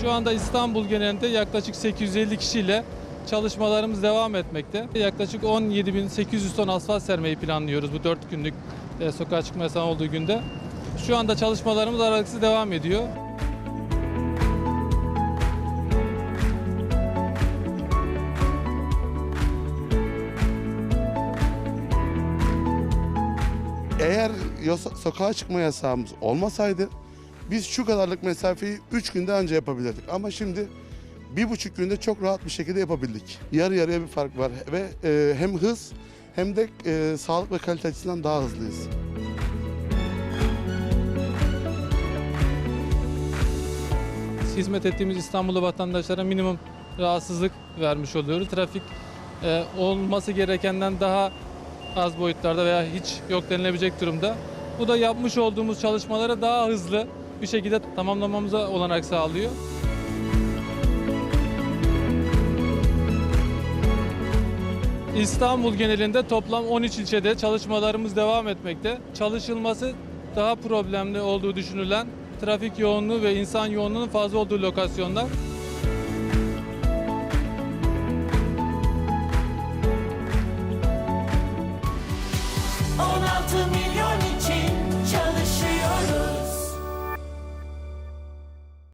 Şu anda İstanbul genelinde yaklaşık 850 kişiyle çalışmalarımız devam etmekte. Yaklaşık 17.800 ton asfalt sermeyi planlıyoruz bu 4 günlük e, sokağa çıkma yasağı olduğu günde. Şu anda çalışmalarımız aralıksız devam ediyor. Eğer sokağa çıkma yasağımız olmasaydı biz şu kadarlık mesafeyi 3 günde anca yapabilirdik. Ama şimdi bir buçuk günde çok rahat bir şekilde yapabildik. Yarı yarıya bir fark var ve e, hem hız hem de e, sağlık ve kalite açısından daha hızlıyız. Hizmet ettiğimiz İstanbul'da vatandaşlara minimum rahatsızlık vermiş oluyoruz. Trafik e, olması gerekenden daha az boyutlarda veya hiç yok denilebilecek durumda. Bu da yapmış olduğumuz çalışmaları daha hızlı bir şekilde tamamlamamıza olanak sağlıyor. İstanbul genelinde toplam 13 ilçede çalışmalarımız devam etmekte. Çalışılması daha problemli olduğu düşünülen trafik yoğunluğu ve insan yoğunluğunun fazla olduğu lokasyonlar. Altın